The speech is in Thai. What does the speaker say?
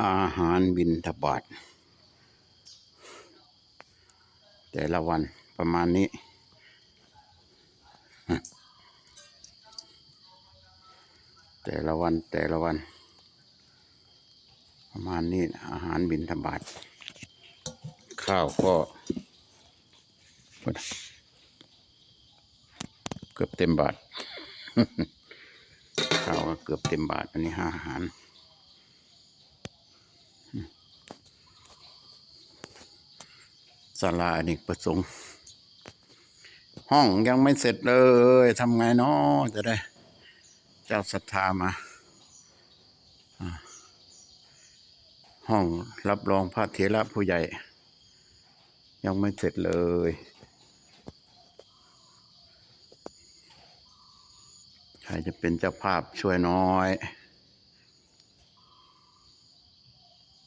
อาหารบินทบาทแต่ละวันประมาณนี้ แต่ละวันแต่ละวัน ประมาณนี้อาหารบินทบาทข้าวก็เกือบเต็มบาทข้าวก็เกือบเต็มบาท อันนี้ห้าอาหาร ศาลาอเนกประสงค์ ห้องยังไม่เสร็จเลยทำไงเนาะจะได้ เจ้าศรัทธามา ห้องรับรองพระเถระผู้ใหญ่ ยังไม่เสร็จเลยใครจะเป็นเจ้าภาพช่วยน้อย